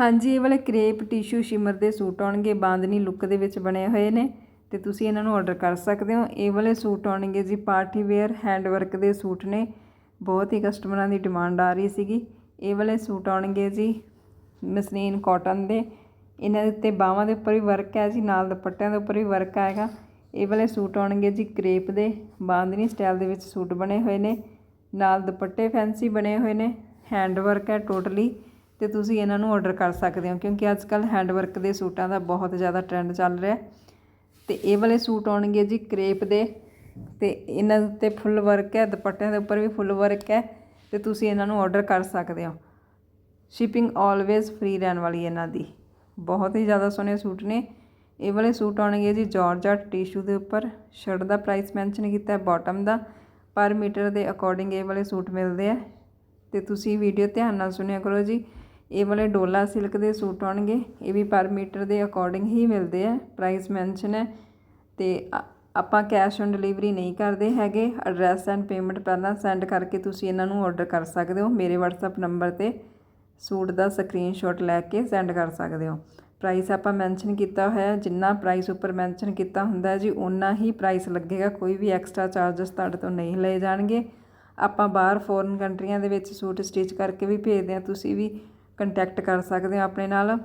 ਹਾਂਜੀ, ਇਹ ਵਾਲੇ ਕ੍ਰੇਪ ਟਿਸ਼ੂ ਸ਼ਿਮਰ ਦੇ ਸੂਟ ਆਉਣਗੇ, ਬਾਂਦਨੀ ਲੁੱਕ ਦੇ ਵਿੱਚ ਬਣੇ ਹੋਏ ਨੇ ਤੇ ਤੁਸੀਂ ਇਹਨਾਂ ਨੂੰ ਆਰਡਰ ਕਰ ਸਕਦੇ ਹੋ। ਇਹ ਵਾਲੇ ਸੂਟ ਆਉਣਗੇ ਜੀ ਪਾਰਟੀ ਵੇਅਰ ਹੈਂਡ ਵਰਕ ਦੇ ਸੂਟ ਨੇ। ਬਹੁਤ ਹੀ ਕਸਟਮਰਾਂ ਦੀ ਡਿਮਾਂਡ ਆ ਰਹੀ ਸੀਗੀ। ਇਹ ਵਾਲੇ ਸੂਟ ਆਉਣਗੇ ਜੀ ਮਸਲੀਨ ਕਾਟਨ ਦੇ। ਇਹਨਾਂ ਦੇ ਉੱਤੇ ਬਾਹਾਂ ਦੇ ਉੱਪਰ ਵੀ ਵਰਕ ਹੈ ਜੀ, ਨਾਲ ਦੁਪੱਟਿਆਂ ਦੇ ਉੱਪਰ ਵੀ ਵਰਕ ਆਏਗਾ। ਇਹ ਵਾਲੇ ਸੂਟ ਆਉਣਗੇ ਜੀ ਕ੍ਰੇਪ ਦੇ। ਬਾਂਦਨੀ ਸਟਾਈਲ ਦੇ ਵਿੱਚ ਸੂਟ ਬਣੇ ਹੋਏ ਨੇ। ਨਾਲ ਦੁਪੱਟੇ ਫੈਂਸੀ ਬਣੇ ਹੋਏ ਨੇ। ਹੈਂਡ ਵਰਕ ਹੈ ਟੋਟਲੀ ਤੇ ਤੁਸੀਂ ਇਹਨਾਂ ਨੂੰ ਆਰਡਰ ਕਰ ਸਕਦੇ ਹੋ, ਕਿਉਂਕਿ ਅੱਜ ਕੱਲ ਹੈਂਡ ਵਰਕ ਦੇ ਸੂਟਾਂ ਦਾ ਬਹੁਤ ਜ਼ਿਆਦਾ ਟ੍ਰੈਂਡ ਚੱਲ ਰਿਹਾ ਤੇ ਇਹ ਵਾਲੇ ਸੂਟ ਆਉਣਗੇ ਜੀ ਕ੍ਰੇਪ ਦੇ, ਤੇ ਇਹਨਾਂ ਉੱਤੇ ਫੁੱਲ ਵਰਕ ਹੈ, ਦੁਪੱਟਿਆਂ ਦੇ ਉੱਪਰ ਵੀ ਫੁੱਲ ਵਰਕ ਹੈ, ਤੇ ਤੁਸੀਂ ਇਹਨਾਂ ਨੂੰ ਆਰਡਰ ਕਰ ਸਕਦੇ ਹੋ। ਸ਼ਿਪਿੰਗ ਆਲਵੇਜ਼ ਫ੍ਰੀ ਰਹਿਣ ਵਾਲੀ ਇਹਨਾਂ ਦੀ। ਬਹੁਤ ਹੀ ਜ਼ਿਆਦਾ ਸੋਹਣੇ ਸੂਟ ਨੇ। ਇਹ ਵਾਲੇ ਸੂਟ ਆਉਣਗੇ ਜੀ ਜਾਰਜਟ ਟਿਸ਼ੂ ਦੇ ਉੱਪਰ। ਸ਼ਰਟ ਦਾ ਪ੍ਰਾਈਸ ਮੈਂਸ਼ਨ ਕੀਤਾ ਹੈ ਬਾਟਮ ਦਾ। ਪਰ ਮੀਟਰ ਦੇ ਅਕੋਰਡਿੰਗ ਇਹ ਵਾਲੇ ਸੂਟ ਮਿਲਦੇ ਆ। ਤੇ ਤੁਸੀਂ ਵੀਡੀਓ ਧਿਆਨ ਨਾਲ ਸੁਣਿਆ ਕਰੋ ਜੀ। ਇਹ ਵਾਲੇ ਡੋਲਾ ਸਿਲਕ ਦੇ ਸੂਟ ਆਉਣਗੇ। ਇਹ ਵੀ ਪਰ ਮੀਟਰ ਦੇ ਅਕੋਰਡਿੰਗ ਹੀ ਮਿਲਦੇ ਆ। ਪ੍ਰਾਈਸ ਮੈਂਸ਼ਨ ਹੈ। ਤੇ ਆਪਾਂ ਕੈਸ਼ ਔਨ ਡਿਲੀਵਰੀ ਨਹੀਂ ਕਰਦੇ ਹੈਗੇ। ਐਡਰੈਸ ਐਂਡ ਪੇਮੈਂਟ ਪਹਿਲਾਂ ਸੈਂਡ ਕਰਕੇ ਤੁਸੀਂ ਇਹਨਾਂ ਨੂੰ ਆਰਡਰ ਕਰ ਸਕਦੇ ਹੋ। ਮੇਰੇ WhatsApp ਨੰਬਰ ਤੇ ਸੂਟ ਦਾ ਸਕਰੀਨਸ਼ਾਟ ਲੈ ਕੇ ਸੈਂਡ ਕਰ ਸਕਦੇ ਹੋ। ਪ੍ਰਾਈਸ ਆਪਾਂ ਮੈਂਸ਼ਨ ਕੀਤਾ ਹੋਇਆ ਜਿੰਨਾ ਪ੍ਰਾਈਸ ਉੱਪਰ ਮੈਂਸ਼ਨ ਕੀਤਾ ਹੁੰਦਾ ਜੀ ਉਨਾ ਹੀ ਪ੍ਰਾਈਸ ਲੱਗੇਗਾ। ਕੋਈ ਵੀ ਐਕਸਟਰਾ ਚਾਰजेस ਤੁਹਾਡੇ ਤੋਂ ਨਹੀਂ ਲਏ ਜਾਣਗੇ। ਆਪਾਂ ਬਾਹਰ ਫੋਰਨ ਕੰਟਰੀਆਂ ਦੇ ਵਿੱਚ ਸੂਟ ਸਟਿਚ ਕਰਕੇ ਵੀ ਭੇਜਦੇ ਹਾਂ। ਤੁਸੀਂ ਵੀ ਕੰਟੈਕਟ ਕਰ ਸਕਦੇ ਹੋ ਆਪਣੇ ਨਾਲ।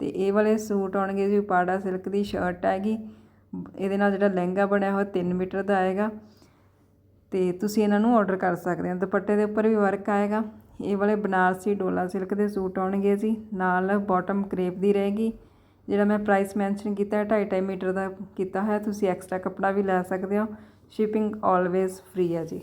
ਤੇ ਇਹ ਵਾਲੇ ਸੂਟ ਆਉਣਗੇ ਜੀ ਉਪਾੜਾ ਸਿਲਕ ਦੀ ਸ਼ਰਟ ਹੈਗੀ। ਇਹਦੇ ਨਾਲ ਜਿਹੜਾ ਲਹਿੰਗਾ ਬਣਿਆ ਹੋਇਆ 3 ਮੀਟਰ ਦਾ ਆਏਗਾ। ਤੇ ਤੁਸੀਂ ਇਹਨਾਂ ਨੂੰ ਆਰਡਰ ਕਰ ਸਕਦੇ ਹੋ। ਦੁਪੱਟੇ ਦੇ ਉੱਪਰ ਵੀ ਵਰਕ ਆਏਗਾ। ਇਹ ਵਾਲੇ ਬਨਾਰਸੀ ਡੋਲਾ ਸਿਲਕ ਦੇ ਸੂਟ ਆਉਣਗੇ ਜੀ। ਨਾਲ ਬਾਟਮ ਕ੍ਰੇਪ ਦੀ ਰਹੇਗੀ। ਜਿਹੜਾ ਮੈਂ ਪ੍ਰਾਈਸ ਮੈਂਸ਼ਨ ਕੀਤਾ ਹੈ 2.5 ਮੀਟਰ ਦਾ ਕੀਤਾ ਹੈ ਤੁਸੀਂ ਐਕਸਟਰਾ ਕੱਪੜਾ ਵੀ ਲੈ ਸਕਦੇ ਹੋ। ਸ਼ਿਪਿੰਗ ਆਲਵੇਜ਼ ਫ੍ਰੀ ਹੈ ਜੀ।